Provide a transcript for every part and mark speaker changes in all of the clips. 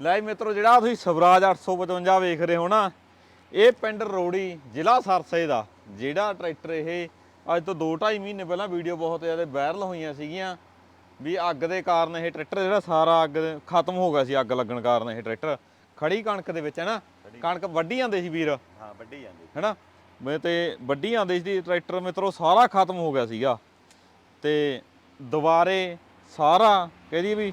Speaker 1: ਲੈ ਮਿੱਤਰੋ ਜਿਹੜਾ ਤੁਸੀਂ ਸਵਰਾਜ 855 ਵੇਖ ਰਹੇ ਹੋ ਨਾ ਇਹ ਪਿੰਡ ਰੋੜੀ ਜ਼ਿਲ੍ਹਾ ਸਰਸੇ ਦਾ ਜਿਹੜਾ ਟਰੈਕਟਰ ਇਹ ਅੱਜ ਤੋਂ 2.5 ਮਹੀਨੇ ਪਹਿਲਾਂ ਵੀਡੀਓ ਬਹੁਤ ਜ਼ਿਆਦਾ ਵਾਇਰਲ ਹੋਈਆਂ ਸੀਗੀਆਂ ਵੀ ਅੱਗ ਦੇ ਕਾਰਨ ਇਹ ਟਰੈਕਟਰ ਜਿਹੜਾ ਸਾਰਾ ਅੱਗ ਖਤਮ ਹੋ ਗਿਆ ਸੀ ਅੱਗ ਲੱਗਣ ਕਾਰਨ ਇਹ ਟਰੈਕਟਰ। ਖੜੀ ਕਣਕ ਦੇ ਵਿੱਚ ਹੈ ਨਾ ਕਣਕ ਵੱਢੀ ਜਾਂਦੇ ਸੀ ਵੀਰ।
Speaker 2: ਹਾਂ ਵੱਡੀ ਜਾਂਦੀ
Speaker 1: ਹੈਨਾ? ਮੈਂ ਤੇ ਵੱਡੀ ਆਂਦੇ ਸੀ ਟਰੈਕਟਰ ਮਿੱਤਰੋ ਸਾਰਾ ਖਤਮ ਹੋ ਗਿਆ ਸੀਗਾ। ਤੇ ਦੁਬਾਰੇ ਸਾਰਾ ਕਹਦੀ ਵੀ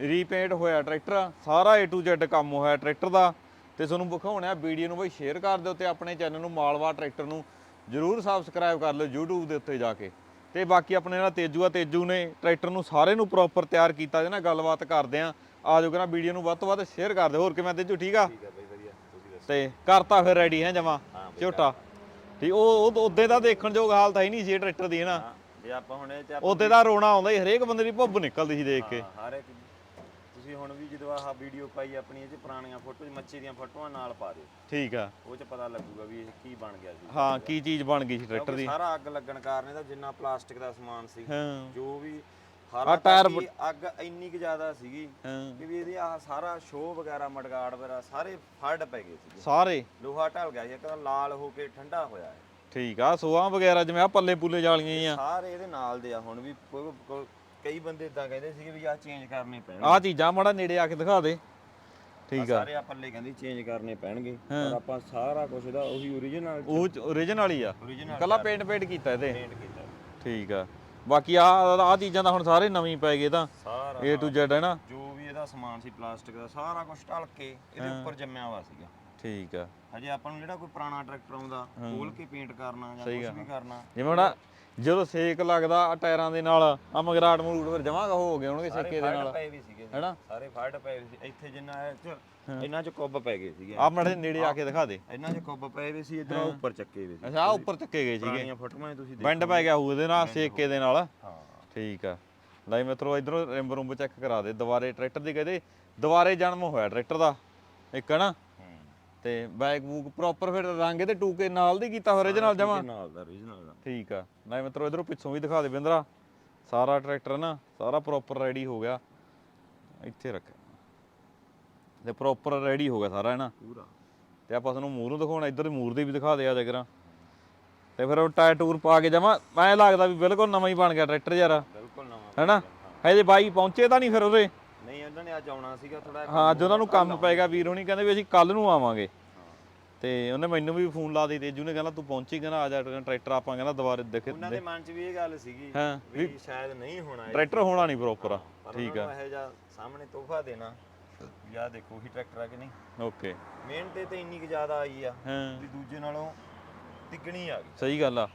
Speaker 1: ਰੀਪੇਂਟ ਹੋਇਆ ਟਰੈਕਟਰ ਸਾਰਾ A to Z ਕੰਮ ਹੋਇਆ ਟਰੈਕਟਰ ਦਾ। ਤੇ ਤੁਹਾਨੂੰ ਵਿਖਾਉਣਾ ਵੀਡੀਓ ਨੂੰ ਬਈ ਸ਼ੇਅਰ ਕਰ ਦਿਓ ਤੇ ਆਪਣੇ ਚੈਨਲ ਨੂੰ ਮਾਲਵਾ ਟਰੈਕਟਰ ਨੂੰ ਜਰੂਰ ਸਬਸਕ੍ਰਾਈਬ ਕਰ ਲਿਓ YouTube ਦੇ ਉੱਤੇ ਜਾ ਕੇ। ਤੇ ਬਾਕੀ ਆਪਣੇ ਨਾਲ ਤੇਜੂ ਆ ਤੇਜੂ ਨੇ ਟਰੈਕਟਰ ਨੂੰ ਸਾਰੇ ਨੂੰ ਪ੍ਰੋਪਰ ਤਿਆਰ ਕੀਤਾ ਨਾਲ ਗੱਲਬਾਤ ਕਰਦੇ ਆ। ਆ ਜਾਓ ਕਰਾਂ ਵੀਡੀਓ ਨੂੰ ਵੱਧ ਤੋਂ ਵੱਧ ਸ਼ੇਅਰ ਕਰ ਦਿਓ। ਹੋਰ ਕਿਵੇਂ ਤੇਜੂ ਠੀਕ ਆ?
Speaker 2: ਠੀਕ ਹੈ ਬਈ ਵਧੀਆ। ਤੁਸੀਂ ਦੱਸੋ?
Speaker 1: ਤੇ ਕਰਤਾ ਫਿਰ ਰੈਡੀ ਹੈ ਜਮਾ
Speaker 2: ਹਾਂ
Speaker 1: ਝੋਟਾ। ਠੀਕ ਉਹ ਉਹ ਉਹਦੇ ਦਾ ਦੇਖਣ ਯੋਗ ਹਾਲਤ ਹੈ ਨਹੀਂ ਸੀ ਟਰੈਕਟਰ ਦੀ ਹੈ ਨਾ?
Speaker 2: ਹਾਂ ਜੇ ਆਪਾਂ ਹੁਣ ਇਹ ਚ
Speaker 1: ਦਾ ਰੋਣਾ ਆਉਂਦਾ ਸੀ ਹਰੇਕ ਬੰਦੇ ਦੀ ਭੁੱਬ ਨਿਕਲਦੀ ਸੀ ਦੇਖ ਕੇ।
Speaker 2: ਹਾਂ, ਹਰ ਇੱਕ ਤੁਸੀਂ ਹੁਣ ਵੀ ਜਦੋਂ ਆਹ ਵੀਡੀਓ ਪਾਈ ਆਪਣੀ ਇਹ ਚ ਪੁਰਾਣੀਆਂ ਫੋਟੋ ਮੱਛੀ ਦੀਆਂ ਫੋਟੋਆਂ ਨਾਲ ਪਾ ਦਿਓ।
Speaker 1: ਠੀਕ ਆ।
Speaker 2: ਉਹ ਚ ਪਤਾ ਲੱਗੂਗਾ ਵੀ ਇਹ ਕੀ ਬਣ ਗਿਆ ਸੀ।
Speaker 1: ਹਾਂ ਕੀ ਚੀਜ਼ ਬਣ ਗਈ ਸੀ ਟਰੈਕਟਰ ਦੀ।
Speaker 2: ਸਾਰਾ ਅੱਗ ਲੱਗਣ ਕਾਰਨ ਇਹਦਾ ਜਿੰਨਾ ਪਲਾਸਟਿਕ ਦਾ ਸਮਾਨ ਸੀ ਜੋ ਵੀ ਹਾਰਾ
Speaker 1: ਟਾਇਰ
Speaker 2: ਅੱਗ ਇੰਨੀ ਕੁ ਜ਼ਿਆਦਾ ਸੀਗੀ ਕਿ ਵੀ ਇਹਦੀ ਆਹ ਸਾਰਾ ਸ਼ੋਅ ਵਗੈਰਾ ਮਡਗਾੜ ਵਗੈਰਾ ਸਾਰੇ ਫੜ ਪੈ ਗਏ ਸੀਗੇ।
Speaker 1: ਸਾਰੇ?
Speaker 2: ਲੋਹਾ ਢਲ ਗਿਆ ਸੀ ਤਾਂ ਲਾਲ ਹੋ ਕੇ ਠੰਡਾ ਹੋਇਆ ਹੈ।
Speaker 1: ਠੀਕ ਆ ਸੋਹਾਂ ਵਗੈਰਾ ਜਿਵੇਂ ਆ ਪੱਲੇ ਪੁੱਲੇ ਜਾਲੀਆਂ ਆ
Speaker 2: ਸਾਰੇ ਇਹਦੇ ਨਾਲ ਦੇ ਆ ਹੁਣ ਵੀ ਕੋਈ- ਬੰਦੇ ਇਦਾਂ ਕਹਿੰਦੇ ਸੀਗੇ ਵੀ ਆਹ ਚੇਂਜ ਕਰਨੇ ਪੈਣਗੇ।
Speaker 1: ਆ ਚੀਜ਼ਾਂ ਮਾੜਾ ਨੇੜੇ ਆ ਕੇ ਦਿਖਾ ਦੇ। ਠੀਕ ਆ।
Speaker 2: ਸਾਰੇ ਆ ਪੱਲੇ ਕਹਿੰਦੀ ਚੇਂਜ ਕਰਨੇ ਪੈਣਗੇ ਪਰ ਆਪਾਂ ਸਾਰਾ ਕੁਝ ਇਹਦਾ ਉਹੀ ਓਰੀਜਨਲ
Speaker 1: ਉਹ ਓਰੀਜਨਲ ਹੀ ਆ। ਕੱਲਾ ਪੇਂਟ ਪੇਂਟ ਕੀਤਾ ਇਹਦੇ।
Speaker 2: ਪੇਂਟ ਕੀਤਾ।
Speaker 1: ਠੀਕ ਆ। ਬਾਕੀ ਆ ਆ ਚੀਜ਼ਾਂ ਤਾਂ ਹੁਣ ਸਾਰੇ ਨਵੀਂ ਪੈ ਗਏ ਤਾਂ। A to Z ਹੈ ਨਾ?
Speaker 2: ਜੋ ਵੀ ਇਹਦਾ ਸਮਾਨ ਸੀ ਪਲਾਸਟਿਕ ਦਾ ਸਾਰਾ ਕੁਝ ਢਲ ਕੇ ਇਹਦੇ ਉੱਪਰ ਜੰਮਿਆ ਹੋਇਆ ਸੀਗਾ।
Speaker 1: ਠੀਕ ਆ।
Speaker 2: ਹਜੇ ਆਪਾਂ ਨੂੰ ਜਿਹੜਾ ਕੋਈ ਪੁਰਾਣਾ ਟਰੈਕਟਰ ਆਉਂਦਾ ਖੋਲ ਕੇ ਪੇਂਟ ਕਰਨਾ ਜਾਂ ਕੁਝ ਵੀ ਕਰਨਾ।
Speaker 1: ਜਿਵੇਂ ਹੁਣ ਜਦੋਂ ਸੇਕ ਲੱਗਦਾ ਆ ਟਾਇਰਾਂ ਦੇ ਨਾਲ ਆ ਮਗਰਾਟ ਮਰੂਟ ਫਿਰ ਜਮਾ ਹੋ ਗਏ ਹੋਣਗੇ ਸੇਕੇ ਦੇ ਨਾਲ। ਹੈਨਾ?
Speaker 2: ਸਾਰੇ ਫੜ ਪਏ ਸੀ। ਇੱਥੇ ਜਿੰਨਾ ਇਹਨਾਂ ਚ ਕੁੱਬ ਪੈ ਗਏ ਸੀਗੇ।
Speaker 1: ਆ ਮੜੇ ਨੇੜੇ ਆ ਕੇ ਦਿਖਾ ਦੇ।
Speaker 2: ਇਹਨਾਂ ਚ ਕੁੱਬ ਪਏ ਵੀ ਸੀ ਇਧਰੋਂ ਉੱਪਰ ਚੱਕੇ ਵੀ ਸੀ।
Speaker 1: ਅੱਛਾ ਆ ਉੱਪਰ ਚੱਕੇ ਗਏ ਸੀਗੇ।
Speaker 2: ਪੁਰਾਣੀਆਂ ਫੋਟੋਆਂ ਤੁਸੀਂ ਦੇਖ।
Speaker 1: ਬੈਂਡ ਪੈ ਗਿਆ ਹੋਊ ਇਹਦੇ ਨਾਲ ਸੇਕੇ ਦੇ ਨਾਲ।
Speaker 2: ਹਾਂ।
Speaker 1: ਠੀਕ ਆ। ਲੈ ਮਿੱਤਰੋ ਇਧਰੋਂ ਰਿੰਬ ਰੁੰਬ ਚੈੱਕ ਕਰਾ ਦੇ। ਦੁਬਾਰੇ ਟਰੈਕਟਰ ਦੀ ਕਹਿੰਦੇ ਦੁਬਾਰੇ ਜਨਮ ਹੋਇਆ ਟਰੈਕਟਰ ਦਾ। ਇੱਕ ਨਾ
Speaker 2: ਹੂੰ
Speaker 1: ਤੇ ਬੈਕ ਬੂਕ ਪ੍ਰੋਪਰ ਫਿਰ ਰੰਗ ਇਹਦੇ ਟੂਕੇ ਨਾਲ ਦੀ ਕੀਤਾ ਹੋਇਆ ਨਾਲ ਜਮਾ?
Speaker 2: ਨਾਲ ਦਾ ਓਰੀਜਨਲ ਦਾ।
Speaker 1: ਠੀਕ ਆ। ਲੈ ਮਿੱਤਰੋ ਇਧਰੋਂ ਪਿੱਛੋਂ ਵੀ ਦਿਖਾ ਦੇ ਬਿੰਦਰਾ। ਸਾਰਾ ਟਰੈਕਟਰ ਨਾ ਸਾਰਾ ਪ੍ਰੋਪਰ ਰੈਡੀ ਹੋ ਗਿਆ। ਇੱਥੇ ਰੱਖ। ਤੇ ਪ੍ਰੋਪਰ ਰੈਡੀ ਹੋ ਗਿਆ ਸਾਰਾ ਹੈ ਨਾ?
Speaker 2: ਪੂਰਾ।
Speaker 1: ਤੇ ਆਪਾਂ ਤੁਹਾਨੂੰ ਮੂਹਰੋਂ ਦਿਖਾਉਣਾ ਇੱਧਰ ਮੂਰ ਦੇ ਵੀ ਦਿਖਾ ਦੇ ਆ ਜਗਰਾਂ ਤੇ ਫਿਰ ਉਹ ਟਾਇਰ ਟੂਰ ਪਾ ਕੇ ਜਮਾ ਐਂ ਲੱਗਦਾ ਵੀ ਬਿਲਕੁਲ ਨਵਾਂ ਹੀ ਬਣ ਗਿਆ ਟਰੈਕਟਰ ਯਾਰ।
Speaker 2: ਬਿਲਕੁਲ ਨਵਾਂ
Speaker 1: ਹੈਨਾ ਹਜੇ ਬਾਈ ਪਹੁੰਚੇ ਤਾਂ ਨਹੀਂ ਫਿਰ ਉਹਦੇ।
Speaker 2: ਨਹੀਂ ਉਹਨਾਂ ਨੇ ਅੱਜ ਆਉਣਾ ਸੀਗਾ ਥੋੜਾ
Speaker 1: ਹਾਂ ਅੱਜ ਉਹਨਾਂ ਨੂੰ ਕੰਮ ਪੈ ਗਿਆ ਵੀਰ ਹੋਣੀ ਕਹਿੰਦੇ ਵੀ ਅਸੀਂ ਕੱਲ ਨੂੰ ਆਵਾਂਗੇ। ਤੇ ਉਹਨੇ ਮੈਨੂੰ ਵੀ ਫੋਨ ਲਾ ਦੇ ਤੇਜੂ ਨੇ ਕਹਿੰਦਾ ਤੂੰ ਪਹੁੰਚੀ ਕਹਿੰਦਾ ਆ ਜਾ ਟਰੈਕਟਰ ਆਪਾਂ ਕਹਿੰਦਾ ਦੁਬਾਰੇ ਦੇਖ
Speaker 2: ਉਹਨਾਂ ਦੇ ਮਨ 'ਚ ਵੀ ਇਹ ਗੱਲ ਸੀਗੀ
Speaker 1: ਹਾਂ
Speaker 2: ਵੀ ਸ਼ਾਇਦ ਨਹੀਂ ਹੋਣਾ
Speaker 1: ਟਰੈਕਟਰ ਹੋਣਾ ਨਹੀਂ ਪ੍ਰੋਪਰ
Speaker 2: ਪਰ
Speaker 1: ਠੀਕ
Speaker 2: ਨੂੰ ਇਹੋ ਜਿਹਾ ਸਾਹਮਣੇ ਤੋਹਫਾ ਦੇਣਾ ਆਹ ਦੇਖੋ ਉਹੀ ਟਰੈਕਟਰ ਆ ਕਿ ਨਹੀਂ।
Speaker 1: ਓਕੇ।
Speaker 2: ਮਿਹਨਤ ਤੇ ਇੰਨੀ ਕੁ ਜ਼ਿਆਦਾ ਆਈ ਆ
Speaker 1: ਹਾਂ।
Speaker 2: ਵੀ ਦੂਜੇ ਨਾਲੋਂ ਤਿੱਗਣੀ ਆ ਗਈ।
Speaker 1: ਸਹੀ ਗੱਲ ਆ।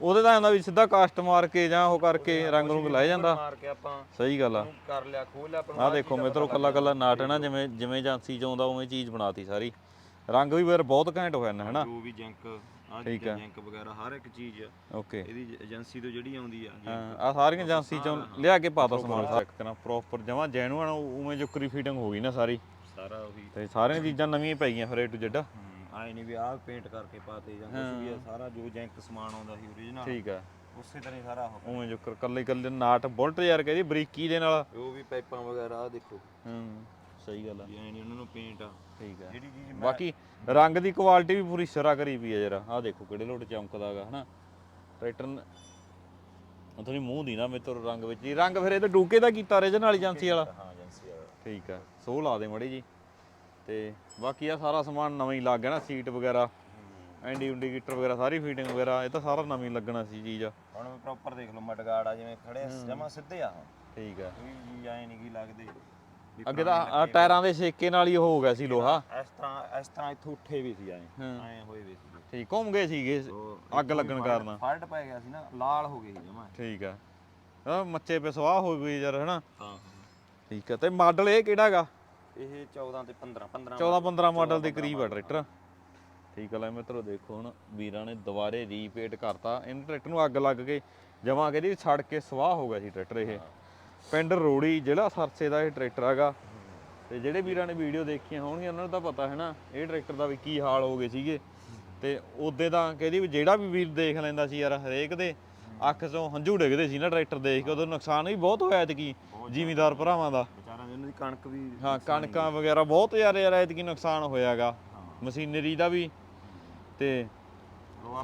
Speaker 1: ਉਹਦੇ ਤਾਂ ਆਂਦਾ ਵੀ ਸਿੱਧਾ ਕਾਸਟ ਮਾਰ ਕੇ ਜਾਂ ਉਹ ਕਰਕੇ ਰੰਗ ਰੁੰਗ ਲੈ ਜਾਂਦਾ।
Speaker 2: ਮਾਰ ਕੇ ਆਪਾਂ
Speaker 1: ਸਹੀ ਗੱਲ ਆ।
Speaker 2: ਉਹਨੂੰ ਕਰ ਲਿਆ ਖੋਲ ਲਿਆ ਆਪਾਂ
Speaker 1: ਆ ਦੇਖੋ ਮਿੱਤਰੋ ਕੱਲਾ ਕੱਲਾ ਨਾਟ ਹੈ ਨਾ ਜਿਵੇਂ ਜਿਵੇਂ ਏਜੰਸੀ ਚ ਆਉਂਦਾ ਉਵੇਂ ਚੀਜ਼ ਬਣਾਤੀ ਸਾਰੀ। ਰੰਗ ਵੀ ਫਿਰ ਬਹੁਤ ਘੈਂਟ ਹੋਇਆ ਨਾ ਹੈਨਾ?
Speaker 2: ਜੋ ਵੀ ਜੈਂਕ ਆ
Speaker 1: ਠੀਕ ਆ।
Speaker 2: ਜੈਂਕ ਵਗੈਰਾ ਹਰ ਇੱਕ ਚੀਜ਼
Speaker 1: ਓਕੇ।
Speaker 2: ਇਹਦੀ ਏਜੰਸੀ ਤੋਂ ਜਿਹੜੀ ਆਉਂਦੀ ਆ
Speaker 1: ਹਾਂ ਆ ਸਾਰੀਆਂ ਏਜੰਸੀ ਚੋਂ ਲਿਆ ਕੇ ਪਾਤਾ ਸਮਾਨ ਚੈੱਕ ਕਰਾਂ ਪ੍ਰੋਪਰ ਜਮਾ ਜੈਨੂਅਨ ਉਵੇਂ ਜੁਕਰੀ ਫਿਟਿੰਗ ਹੋ ਗਈ ਨਾ ਸਾਰੀ।
Speaker 2: ਸਾਰਾ ਉਹੀ
Speaker 1: ਤੇ ਸਾਰੀਆਂ ਚੀਜ਼ਾਂ ਨਵੀਆਂ ਹੀ ਪੈ ਗਈਆਂ ਫਿਰ A to Z
Speaker 2: ਆਏ ਨਹੀਂ ਵੀ ਆਹ ਪੇਂਟ ਕਰਕੇ ਪਾਤੇ ਜਾਂ ਕੁਝ ਵੀ ਆ ਸਾਰਾ ਜੋ ਜੈਂਕ ਸਮਾਨ ਆਉਂਦਾ ਸੀ ਓਰੀਜਨਲ
Speaker 1: ਠੀਕ ਆ।
Speaker 2: ਉਸੇ ਤਰ੍ਹਾਂ ਹੀ ਸਾਰਾ ਉਹ
Speaker 1: ਉਵੇਂ ਜੁਕਰ ਕੱਲੇ ਕੱਲੇ ਨਾਟ ਬੁਲਟ ਯਾਰ ਕਹਿੰਦੀ ਬਰੀਕੀ ਦੇ ਨਾਲ।
Speaker 2: ਜੋ ਵੀ ਪਾਈਪਾਂ ਵਗੈਰਾ ਆ ਦੇਖੋ।
Speaker 1: ਹੂੰ ਸਹੀ ਗੱਲ ਆ।
Speaker 2: ਨਹੀਂ ਉਹਨਾਂ ਨੂੰ ਪੇਂਟ ਆ।
Speaker 1: ਠੀਕ ਆ।
Speaker 2: ਜਿਹੜੀ ਚੀਜ਼
Speaker 1: ਬਾਕੀ ਰੰਗ ਦੀ ਕੁਆਲਿਟੀ ਵੀ ਪੂਰੀ ਸਿਰਾ ਕਰੀ ਪਈ ਆ ਜਰਾ। ਆਹ ਦੇਖੋ ਕਿਹੜੇ ਲੋਟ ਚਮਕਦਾਗਾ ਹਨਾ। ਟਰੈਕਟਰ ਥੋੜੀ ਮੂੰਹ ਦੀ ਨਾ ਮੇਤੋਂ ਰੰਗ ਵਿੱਚ। ਹੀ ਰੰਗ ਫਿਰ ਇਹ ਤਾਂ ਡੂਕੇ ਦਾ ਕੀਤਾ ਰੀਜਨਲ ਏਜੰਸੀ ਵਾਲਾ।
Speaker 2: ਹਾਂ ਏਜੰਸੀ ਵਾਲਾ।
Speaker 1: ਠੀਕ ਆ। ਸੋ ਲਾ ਦੇ ਮੜੀ ਜੀ। ਤੇ ਬਾਕੀ ਆ ਸਾਰਾ ਸਮਾਨ ਨਵਾਂ ਹੀ ਲੱਗ ਗਿਆ ਨਾ ਸੀਟ ਵਗੈਰਾ ਐਂਡੀ ਇੰਡੀਕੇਟਰ ਵਗੈਰਾ ਸਾਰੀ ਫੀਟਿੰਗ ਵਗੈਰਾ ਇਹ ਤਾਂ ਸਾਰਾ ਨਵਾਂ ਹੀ ਲੱਗਣਾ ਸੀ ਚੀਜ਼। ਆ
Speaker 2: ਹੁਣ ਪ੍ਰੋਪਰ ਦੇਖ ਲਓ ਮਡਗਾੜ ਆ ਜਿਵੇਂ ਖੜੇ ਜਮਾ ਸਿੱਧੇ ਆ
Speaker 1: ਠੀਕ ਆ।
Speaker 2: ਚੀਜ਼ ਐ ਨਹੀਂ ਕੀ ਲੱਗਦੇ
Speaker 1: ਅੱਗੇ ਤਾਂ ਆਹ ਟਾਇਰਾਂ ਦੇ ਸੇਕੇ ਨਾਲ ਹੀ ਉਹ ਹੋ ਗਿਆ ਸੀ ਲੋਹਾ।
Speaker 2: ਇਸ ਤਰ੍ਹਾਂ ਇਸ ਤਰ੍ਹਾਂ ਇੱਥੋਂ ਉੱਠੇ ਵੀ ਸੀ ਐ।
Speaker 1: ਹਾਂ।
Speaker 2: ਐ ਹੋਏ ਵੀ ਸੀ
Speaker 1: ਠੀਕ ਘੁੰਮ ਗਏ ਸੀਗੇ ਅੱਗ ਲੱਗਣ ਕਾਰਨ।
Speaker 2: ਫਲਟ ਪੈ ਗਿਆ ਸੀ ਨਾ ਲਾਲ ਹੋ ਗਏ ਸੀ ਜਮਾ।
Speaker 1: ਠੀਕ ਆ। ਆ ਮੱਚੇ ਪੇ ਸਵਾਹ ਹੋ ਗਈ ਯਾਰ ਹਨਾ?
Speaker 2: ਹਾਂ।
Speaker 1: ਠੀਕ ਆ ਤੇ ਮਾਡਲ ਇਹ ਕਿਹੜਾਗਾ
Speaker 2: ਇਹ 14 ਤੇ 15 15
Speaker 1: 14 15 ਮਾਡਲ ਦੇ ਕਰੀਬ ਆ ਟਰੈਕਟਰ। ਠੀਕ ਆ ਲੈ ਮਿੱਤਰੋ ਦੇਖੋ ਹੁਣ ਵੀਰਾਂ ਨੇ ਦੁਬਾਰੇ ਰੀਪੇਟ ਕਰਤਾ। ਇਹਨਾਂ ਟਰੈਕਟਰ ਨੂੰ ਅੱਗ ਲੱਗ ਕੇ ਜਮਾ ਕਹਿੰਦੀ ਸੜ ਕੇ ਸਵਾਹ ਹੋ ਗਿਆ ਸੀ ਟਰੈਕਟਰ ਇਹ। ਪਿੰਡ ਰੋੜੀ ਜ਼ਿਲ੍ਹਾ ਸਰਸੇ ਦਾ ਇਹ ਟਰੈਕਟਰ ਹੈਗਾ। ਤੇ ਜਿਹੜੇ ਵੀਰਾਂ ਨੇ ਵੀਡੀਓ ਦੇਖੀਆਂ ਹੋਣਗੀਆਂ ਉਹਨਾਂ ਨੂੰ ਤਾਂ ਪਤਾ ਹੈ ਨਾ ਇਹ ਟਰੈਕਟਰ ਦਾ ਵੀ ਕੀ ਹਾਲ ਹੋ ਗਏ ਸੀਗੇ। ਤੇ ਉਹਦੇ ਤਾਂ ਕਹਿੰਦੀ ਵੀ ਜਿਹੜਾ ਵੀ ਵੀਰ ਦੇਖ ਲੈਂਦਾ ਸੀ ਯਾਰ ਹਰੇਕ ਦੇ ਅੱਖ ਤੋਂ ਹੰਝੂ ਡਿੱਗਦੇ ਸੀ ਨਾ ਟਰੈਕਟਰ ਦੇਖ ਕੇ। ਉਦੋਂ ਨੁਕਸਾਨ ਵੀ ਬਹੁਤ ਹੋਇਆ ਤੇ ਕੀ ਜ਼ਿਮੀਦਾਰ ਭਰਾਵਾਂ ਦਾ।
Speaker 2: ਨੁਕਸਾਨ ਉਹਨਾਂ ਦੀ ਕਣਕ ਵੀ
Speaker 1: ਹਾਂ ਕਣਕਾਂ ਵਗੈਰਾ ਬਹੁਤ ਜ਼ਿਆਦਾ ਯਾਰ ਐਤਕੀ ਨੁਕਸਾਨ ਹੋਇਆਗਾ। ਮਸ਼ੀਨਰੀ ਦਾ ਵੀ ਤੇ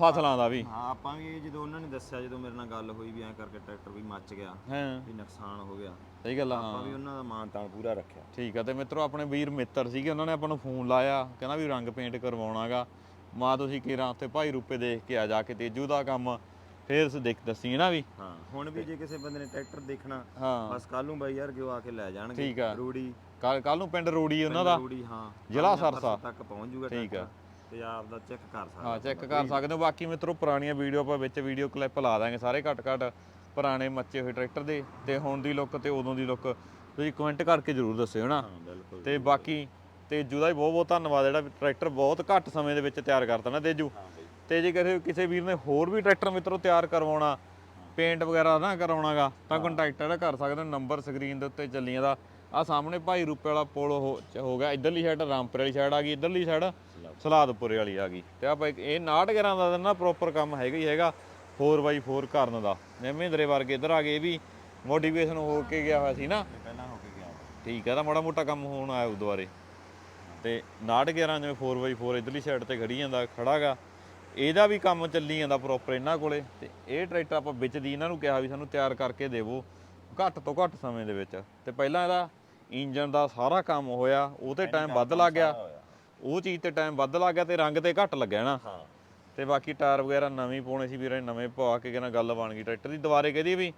Speaker 1: ਫਸਲਾਂ ਦਾ ਵੀ।
Speaker 2: ਹਾਂ ਆਪਾਂ ਵੀ ਜਦੋਂ ਉਹਨਾਂ ਨੇ ਦੱਸਿਆ ਜਦੋਂ ਮੇਰੇ ਨਾਲ ਗੱਲ ਹੋਈ ਵੀ ਐਂ ਕਰਕੇ ਟਰੈਕਟਰ ਵੀ ਮੱਚ ਗਿਆ
Speaker 1: ਹਾਂ।
Speaker 2: ਵੀ ਨੁਕਸਾਨ ਹੋ ਗਿਆ।
Speaker 1: ਸਹੀ ਗੱਲ ਆ
Speaker 2: ਆਪਾਂ ਵੀ ਉਹਨਾਂ ਦਾ ਮਾਨ ਤਾਨ ਪੂਰਾ ਰੱਖਿਆ।
Speaker 1: ਠੀਕ ਆ ਤੇ ਮਿੱਤਰੋ ਆਪਣੇ ਵੀਰ ਮਿੱਤਰ ਸੀਗੇ ਉਹਨਾਂ ਨੇ ਆਪਾਂ ਨੂੰ ਫੋਨ ਲਾਇਆ ਕਹਿੰਦਾ ਵੀ ਰੰਗ ਪੇਂਟ ਕਰਵਾਉਣਾਗਾ। ਮਾਂ ਤੁਸੀਂ ਕਿਰਾਂ ਉੱਥੇ ਭਾਈ ਰੂਪੇ ਦੇਖ ਕੇ ਆ ਜਾ ਕੇ ਤੇਜੂ ਦਾ ਕੰਮ ਫੇਰ ਸ ਦੇਖ ਦੱਸੀ ਨਾ ਵੀ।
Speaker 2: ਹਾਂ ਹੁਣ ਵੀ ਜੇ ਕਿਸੇ ਬੰਦੇ ਨੇ ਟਰੈਕਟਰ ਦੇਖਣਾ
Speaker 1: ਹਾਂ।
Speaker 2: ਬਸ ਕੱਲ ਨੂੰ ਬਾਈ ਯਾਰ ਕਿਉਂ ਆ ਕੇ ਲੈ ਜਾਣਗੇ?
Speaker 1: ਆ।
Speaker 2: ਰੂੜੀ।
Speaker 1: ਕੱਲ ਨੂੰ ਪਿੰਡ ਰੋੜੀ ਉਹਨਾਂ ਦਾ।
Speaker 2: ਰੂੜੀ ਹਾਂ।
Speaker 1: ਜ਼ਿਲ੍ਹਾ ਸਰਸਾ।
Speaker 2: ਤੱਕ ਪਹੁੰਚ ਜੂਗਾ
Speaker 1: ਠੀਕ ਆ।
Speaker 2: ਟਰੈਕਟਰ ਤੇ ਆਪ ਦਾ ਚੈੱਕ ਕਰ ਸਕਦਾ
Speaker 1: ਹਾਂ ਚੈੱਕ ਕਰ ਸਕਦੇ ਹੋ। ਬਾਕੀ ਮਿੱਤਰੋ ਪੁਰਾਣੀਆਂ ਵੀਡੀਓ ਆਪਾਂ ਵਿੱਚ ਵੀਡੀਓ ਕਲਿੱਪ ਲਾ ਦਾਂਗੇ ਸਾਰੇ ਘੱਟ ਘੱਟ ਪੁਰਾਣੇ ਮੱਚੇ ਹੋਏ ਟਰੈਕਟਰ ਦੇ। ਤੇ ਹੁਣ ਦੀ ਲੁੱਕ ਤੇ ਉਦੋਂ ਦੀ ਲੁੱਕ ਤੁਸੀਂ ਕਮੈਂਟ ਕਰਕੇ ਜਰੂਰ ਦੱਸਿਓ ਨਾ।
Speaker 2: ਹਾਂ ਬਿਲਕੁਲ।
Speaker 1: ਤੇ ਬਾਕੀ ਤੇਜੂ ਦਾ ਵੀ ਬਹੁਤ ਬਹੁਤ ਧੰਨਵਾਦ ਜਿਹੜਾ ਟਰੈਕਟਰ ਬਹੁਤ ਘੱਟ ਸਮੇਂ ਦੇ ਵਿੱਚ ਤਿਆਰ ਕਰਤਾ ਨਾ ਤੇਜੂ। ਤੇ ਜੇ ਕਿਸੇ ਕਿਸੇ ਵੀਰ ਨੇ ਹੋਰ ਵੀ ਟਰੈਕਟਰ ਮਿੱਤਰੋ ਤਿਆਰ ਕਰਵਾਉਣਾ ਪੇਂਟ ਵਗੈਰਾ ਨਾ ਕਰਾਉਣਾਗਾ ਤਾਂ ਕੰਟੈਕਟ ਜਿਹੜਾ ਕਰ ਸਕਦੇ ਹੋ ਨੰਬਰ ਸਕਰੀਨ ਦੇ ਉੱਤੇ ਚੱਲੀਆਂ ਦਾ। ਆ ਸਾਹਮਣੇ ਭਾਈ ਰੂਪੇ ਵਾਲਾ ਪੁਲ ਹੋ ਗਿਆ ਇਧਰਲੀ ਸਾਈਡ ਰਾਮਪੁਰ ਵਾਲੀ ਸਾਈਡ ਆ ਗਈ ਇਧਰਲੀ ਸਾਈਡ ਸਲਾਦਪੁਰੇ। ਵਾਲੀ ਆ ਗਈ। ਤੇ ਆਪਾਂ ਇਹ 69 ਦਾ ਨਾ ਪ੍ਰੋਪਰ ਕੰਮ ਹੈਗਾ ਹੀ ਹੈਗਾ 4x4 ਕਰਨ ਦਾ। ਮਹਿੰਦਰੇ ਵਰਗੇ ਇਧਰ ਆ ਗਏ ਵੀ ਮੋਟੀਵੇਸ਼ਨ ਹੋ ਕੇ ਗਿਆ ਹੋਇਆ ਸੀ ਨਾ।
Speaker 2: ਪਹਿਲਾਂ ਹੋ ਕੇ ਗਿਆ।
Speaker 1: ਠੀਕ ਹੈ ਤਾਂ ਮਾੜਾ ਮੋਟਾ ਕੰਮ ਹੋਣ ਆਇਆ ਦੁਆਰੇ ਤੇ 69 ਜਿਵੇਂ 4x4 ਇਧਰਲੀ ਸਾਈਡ ਤੇ ਖੜੀ ਜਾਂਦਾ ਖੜਾਗਾ ਇਹਦਾ ਵੀ ਕੰਮ ਚੱਲੀ ਜਾਂਦਾ ਪ੍ਰੋਪਰ ਇਹਨਾਂ ਕੋਲੇ ਤੇ ਇਹ ਟਰੈਕਟਰ ਆਪਾਂ ਵਿੱਚ ਦੀ ਇਹਨਾਂ ਨੂੰ ਕਿਹਾ ਵੀ ਸਾਨੂੰ ਤਿਆਰ ਕਰਕੇ ਦੇਵੋ ਘੱਟ ਤੋਂ ਘੱਟ ਸਮੇਂ ਦੇ ਵਿੱਚ। ਤੇ ਪਹਿਲਾਂ ਇਹਦਾ ਇੰਜਨ ਦਾ ਸਾਰਾ ਕੰਮ ਹੋਇਆ ਉਹ ਤੇ ਟਾਈਮ ਵੱਧ ਲੱਗ ਗਿਆ। ਉਹ ਚੀਜ਼ ਤੇ ਟਾਈਮ ਵੱਧ ਲੱਗ ਗਿਆ ਤੇ ਰੰਗ ਤੇ ਘੱਟ ਲੱਗਿਆ ਨਾ। ਤੇ ਬਾਕੀ ਟਾਇਰ ਵਗੈਰਾ ਨਵੇਂ ਪਾਉਣੇ ਸੀ ਵੀਰੇ ਨਵੇਂ ਪਵਾ ਕੇ ਕਹਿੰਦਾ ਗੱਲ ਬਣ ਗਈ ਟਰੈਕਟਰ ਦੀ। ਦੁਬਾਰੇ ਕਹਦੀ ਵੀ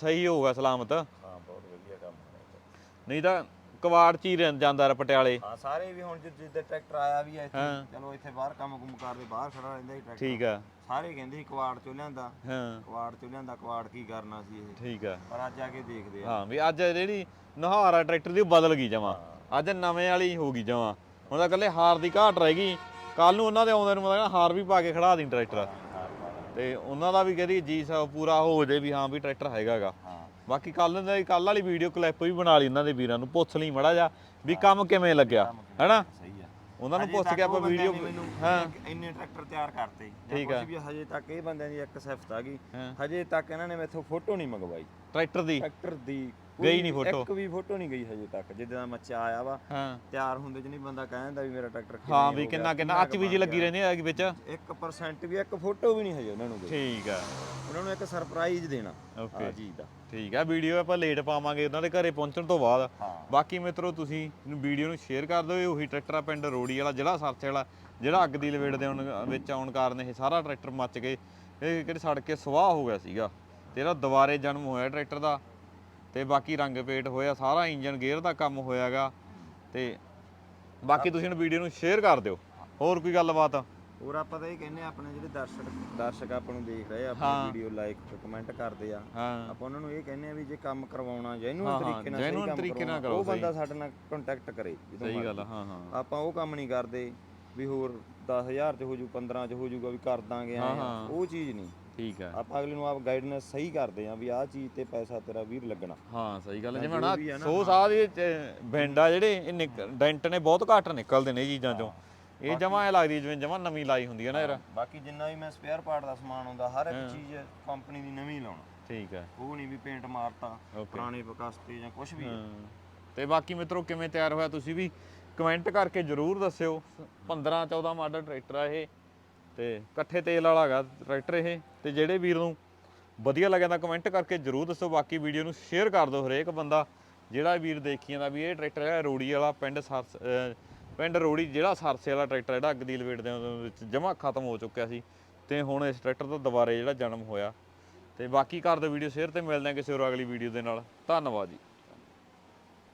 Speaker 1: ਸਹੀ ਹੋਊਗਾ ਸਲਾਮਤ।
Speaker 2: ਹਾਂ ਬਹੁਤ ਵਧੀਆ ਕੰਮ
Speaker 1: ਨਹੀਂ ਤਾਂ ਕਵਾੜ ਚ ਹੀ ਰਹਿ ਜਾਂਦਾ ਰ ਪਟਿਆਲੇ।
Speaker 2: ਹਾਂ ਸਾਰੇ ਵੀ ਹੁਣ ਜਿੱਦ ਟਰੈਕਟਰ ਆਇਆ ਵੀ ਇੱਥੇ
Speaker 1: ਹਾਂ।
Speaker 2: ਚਲੋ ਇੱਥੇ ਬਾਹਰ ਕੰਮ ਕੁਮ ਕਰਦੇ ਬਾਹਰ ਖੜਾ ਰਹਿੰਦਾ ਸੀ ਟਰੈਕਟਰ।
Speaker 1: ਠੀਕ ਆ।
Speaker 2: ਸਾਰੇ ਕਹਿੰਦੇ ਸੀ ਕਵਾੜ ਚੋਂ ਲਿਆਂਦਾ।
Speaker 1: ਹਾਂ।
Speaker 2: ਕਵਾੜ ਚੋਂ ਲਿਆਂਦਾ ਕਵਾੜ ਕੀ ਕਰਨਾ ਸੀ ਇਹ।
Speaker 1: ਠੀਕ ਆ।
Speaker 2: ਪਰ ਅੱਜ ਆ ਕੇ ਦੇਖਦੇ ਆ।
Speaker 1: ਹਾਂ ਵੀ ਅੱਜ ਜਿਹੜੀ ਨਹਾਰ ਟਰੈਕਟਰ ਦੀ ਉਹ ਬਦਲ ਗਈ ਜਮਾ। ਅੱਜ ਨਵੇਂ ਵਾਲੀ ਹੋ ਗਈ ਜਮਾ। ਹੁਣ ਤਾਂ ਇਕੱਲੇ ਹਾਰ ਦੀ ਘਾਟ ਰਹਿ ਗਈ। ਕੱਲ ਨੂੰ ਉਹਨਾਂ ਦੇ ਆਉਂਦੇ ਨੂੰ ਮਤਲਬ ਹਾਰ ਵੀ ਪਾ ਕੇ ਖੜਾ ਦੀ ਟਰੈਕਟਰ। ਤੇ ਉਹਨਾਂ ਦਾ ਵੀ ਕਹਦੀ ਜੀ ਸਾ ਪੂਰਾ ਹੋ ਜੇ ਵੀ ਹਾਂ ਵੀ ਟਰੈਕਟਰ ਹੈਗਾਗਾ ਬਾਕੀ ਕੱਲ ਦੇ ਕੱਲ ਵਾਲੀ ਵੀਡੀਓ ਕਲਿੱਪ ਵੀ ਬਣਾ ਲਈ ਉਹਨਾਂ ਦੇ ਵੀਰਾਂ ਨੂੰ ਪੁੱਛ ਲਈ ਮੜਾ ਜਾ ਵੀ ਕੰਮ ਕਿਵੇਂ ਲੱਗਿਆ ਹੈਨਾ?
Speaker 2: ਸਹੀ ਆ।
Speaker 1: ਉਹਨਾਂ ਨੂੰ ਪੁੱਛ ਕੇ ਆਪਾਂ ਵੀਡੀਓ ਹਾਂ।
Speaker 2: ਇੰਨੇ ਟਰੈਕਟਰ ਤਿਆਰ ਕਰਤੇ।
Speaker 1: ਠੀਕ ਆ।
Speaker 2: ਵੀ ਹਜੇ ਤੱਕ ਇਹ ਬੰਦਿਆਂ ਦੀ ਇੱਕ ਸਿਫਤ ਆ ਗਈ। ਹਜੇ ਤੱਕ ਇਹਨਾਂ ਨੇ ਮੈਥੋਂ ਫੋਟੋ ਨਹੀਂ ਮੰਗਵਾਈ।
Speaker 1: ਟਰੈਕਟਰ ਦੀ?
Speaker 2: ਟਰੈਕਟਰ ਦੀ।
Speaker 1: ਗਈ ਨੀ photo?
Speaker 2: ਇੱਕ ਵੀ ਫੋਟੋ ਨਹੀਂ ਗਈ ਹਜੇ ਤੱਕ। ਜਿੱਦਾਂ ਮੱਚਾ ਆਇਆ ਵਾ
Speaker 1: ਹਾਂ।
Speaker 2: ਤਿਆਰ ਹੁੰਦੇ ਚ ਨਹੀਂ ਬੰਦਾ ਕਹਿੰਦਾ ਵੀ ਮੇਰਾ ਟਰੈਕਟਰ ਕਿਵੇਂ
Speaker 1: ਹਾਂ
Speaker 2: ਹੋ
Speaker 1: ਵੀ
Speaker 2: ਗਿਆ,
Speaker 1: ਕਿੰਨਾ ਕਿੰਨਾ
Speaker 2: ਕੁ
Speaker 1: ਅੱਚ ਵੀ ਜੀ
Speaker 2: ਬਣ
Speaker 1: ਲੱਗੀ
Speaker 2: ਗਿਆ।
Speaker 1: ਰਹਿੰਦੀ ਹੈ ਵਿੱਚ।
Speaker 2: 1% ਵੀ ਇੱਕ ਫੋਟੋ ਵੀ ਨਹੀਂ ਹਜੇ ਉਹਨਾਂ ਨੂੰ ਗਈ
Speaker 1: ਠੀਕ ਆ।
Speaker 2: ਉਹਨਾਂ ਨੂੰ ਇੱਕ ਸਰਪ੍ਰਾਈਜ਼ ਦੇਣਾ
Speaker 1: ਓਕੇ
Speaker 2: ਆ ਜੀ ਦਾ।
Speaker 1: ਠੀਕ ਆ ਵੀਡੀਓ ਆਪਾਂ ਲੇਟ ਪਾਵਾਂਗੇ ਉਹਨਾਂ ਦੇ ਘਰੇ ਪਹੁੰਚਣ ਤੋਂ ਬਾਅਦ।
Speaker 2: ਹਾਂ।
Speaker 1: ਬਾਕੀ ਮਿੱਤਰੋ ਤੁਸੀਂ ਵੀਡੀਓ ਨੂੰ ਸ਼ੇਅਰ ਕਰ ਦਿਓ ਇਹ ਉਹੀ ਟਰੈਕਟਰ ਆ ਪਿੰਡ ਰੋੜੀ ਵਾਲਾ ਜਿਹੜਾ ਸਰਚ ਵਾਲਾ ਜਿਹੜਾ ਅੱਗ ਦੀ ਲਵੇੜ ਦੇ ਆਉਣ ਵਿੱਚ ਆਉਣ ਕਾਰਨ ਇਹ ਸਾਰਾ ਟਰੈਕਟਰ ਮੱਚ ਗਏ ਇਹ ਕਿਹੜੇ ਸੜ ਕੇ ਸਵਾਹ ਹੋ ਗਿਆ ਸੀਗਾ। ਤੇ ਇਹਦਾ ਦੁਬਾਰੇ ਜਨਮ ਹੋਇਆ ਟਰੈਕਟਰ ਦਾ ਤੇ ਬਾਕੀ ਰੰਗ ਪੇਟ ਹੋਇਆ ਸਾਰਾ ਇੰਜਨ ਗੇਅਰ ਦਾ ਕੰਮ ਹੋਇਆਗਾ ਤੇ ਬਾਕੀ ਤੁਸੀਂ ਇਹਨੂੰ ਵੀਡੀਓ ਨੂੰ ਸ਼ੇਅਰ ਕਰ ਦਿਓ। ਹੋਰ ਕੋਈ ਗੱਲਬਾਤ?
Speaker 2: ਹੋਰ ਆਪਾਂ ਤਾਂ ਇਹ ਕਹਿੰਦੇ ਆ ਆਪਣੇ ਜਿਹੜੇ ਦਰਸ਼ਕ ਦਰਸ਼ਕ ਆਪਾਂ ਨੂੰ ਦੇਖ ਰਹੇ ਆ। ਆਪਣੀ ਵੀਡੀਓ ਲਾਈਕ ਕਮੈਂਟ ਕਰਦੇ ਆ। ਆਪਾਂ ਉਹਨਾਂ ਨੂੰ ਇਹ ਕਹਿੰਦੇ ਆ ਵੀ ਜੇ ਕੰਮ ਕਰਵਾਉਣਾ ਜੈਨੂਨ ਤਰੀਕੇ ਨਾਲ ਸਹੀ ਕੰਮ
Speaker 1: ਤਰੀਕੇ ਨਾਲ
Speaker 2: ਕਰਵਾਉਣਾ, ਉਹ ਬੰਦਾ ਸਾਡੇ ਨਾਲ ਕੰਟੈਕਟ ਕਰੇ
Speaker 1: ਸਹੀ। ਗੱਲ ਹਾਂ ਹਾਂ।
Speaker 2: ਆਪਾਂ ਉਹ ਕੰਮ ਨਹੀਂ ਕਰਦੇ। ਵੀ ਹੋਰ 10000 ਚ ਹੋ ਜੂ 15 ਚ ਹੋ ਜੂਗਾ ਵੀ ਕਰ ਦਾਂਗੇ ਐਂ
Speaker 1: ਹਾਂ,
Speaker 2: ਆ।
Speaker 1: ਹਾਂ।
Speaker 2: ਉਹ ਚੀਜ਼ ਨਹੀਂ।
Speaker 1: ਠੀਕ ਆ
Speaker 2: ਆਪਾਂ ਅਗਲੇ ਨੂੰ ਆਪ ਗਾਈਡਨੈਸ ਸਹੀ ਕਰਦੇ ਆ ਵੀ ਆਹ ਚੀਜ਼ ਤੇ ਪੈਸਾ ਤੇਰਾ ਵੀਰ ਲੱਗਣਾ।
Speaker 1: ਹਾਂ ਸਹੀ ਗੱਲ ਹੈ। ਜਿਵੇਂ ਨਾ
Speaker 2: ਵੀ ਆ ਨਾ,
Speaker 1: ਸੋ ਸਾਹ ਦੇ ਬੈਂਡ ਆ ਜਿਹੜੇ ਇਹ ਨਿਕ- ਡੈਂਟ ਨੇ ਬਹੁਤ ਘੱਟ ਨਿਕਲਦੇ ਨੇ ਇਹ ਚੀਜ਼ਾਂ ਚੋਂ। ਇਹ ਜਮਾ ਐ ਲੱਗਦੀ ਜਿਵੇਂ ਜਮਾ ਨਵੀਂ ਲਾਈ ਹੁੰਦੀ ਹੈ ਨਾ ਯਾਰ।
Speaker 2: ਬਾਕੀ ਜਿੰਨਾ ਵੀ ਮੈਂ ਸਪੇਅਰ ਪਾਰਟ ਦਾ ਸਮਾਨ ਹੁੰਦਾ ਹਰ ਇੱਕ ਚੀਜ਼ ਕੰਪਨੀ ਦੀ ਨਵੀਂ ਲਾਉਣਾ।
Speaker 1: ਠੀਕ ਹੈ।
Speaker 2: ਉਹ ਨਹੀਂ ਵੀ ਪੇਂਟ ਮਾਰਤਾ ਪੁਰਾਣੇ ਪਕਾਸਤੇ ਜਾਂ ਕੁਝ ਵੀ।
Speaker 1: ਤੇ ਬਾਕੀ ਮਿੱਤਰੋ ਕਿਵੇਂ ਤਿਆਰ ਹੋਇਆ ਤੁਸੀਂ ਵੀ? ਕਮੈਂਟ ਕਰਕੇ ਜਰੂਰ ਦੱਸਿਓ। 15 14 ਮਾਡਲ ਟਰੈਕਟਰ ਆ ਇਹ ਤੇ ਇਕੱਠੇ ਤੇਲ ਵਾਲਾ ਹੈਗਾ ਟਰੈਕਟਰ ਇਹ ਤੇ ਜਿਹੜੇ ਵੀਰ ਨੂੰ ਵਧੀਆ ਲੱਗਿਆ ਤਾਂ ਕਮੈਂਟ ਕਰਕੇ ਜਰੂਰ ਦੱਸੋ। ਬਾਕੀ ਵੀਡੀਓ ਨੂੰ ਸ਼ੇਅਰ ਕਰ ਦਿਓ ਹਰੇਕ ਬੰਦਾ। ਜਿਹੜਾ ਵੀਰ ਦੇਖੀ ਜਾਂਦਾ ਵੀ ਇਹ ਟਰੈਕਟਰ ਹੈ ਰੋੜੀ ਵਾਲਾ, ਪਿੰਡ ਸਰਸ ਪਿੰਡ ਰੋੜੀ ਜਿਹੜਾ ਸਰਸੇ ਵਾਲਾ ਟਰੈਕਟਰ ਜਿਹੜਾ ਅੱਗ ਦੀ ਲਪੇਟ ਦੇ ਵਿੱਚ ਜਮਾ ਖਤਮ ਹੋ ਚੁੱਕਿਆ ਸੀ ਤੇ ਹੁਣ ਇਸ ਟਰੈਕਟਰ ਦਾ ਦੁਬਾਰੇ ਜਿਹੜਾ ਜਨਮ ਹੋਇਆ। ਤੇ ਬਾਕੀ ਕਰ ਦਿਓ ਵੀਡੀਓ ਸ਼ੇਅਰ ਤੇ ਮਿਲਦੇ ਹਾਂ ਕਿਸੇ ਹੋਰ ਅਗਲੀ ਵੀਡੀਓ ਦੇ ਨਾਲ। ਧੰਨਵਾਦ ਜੀ।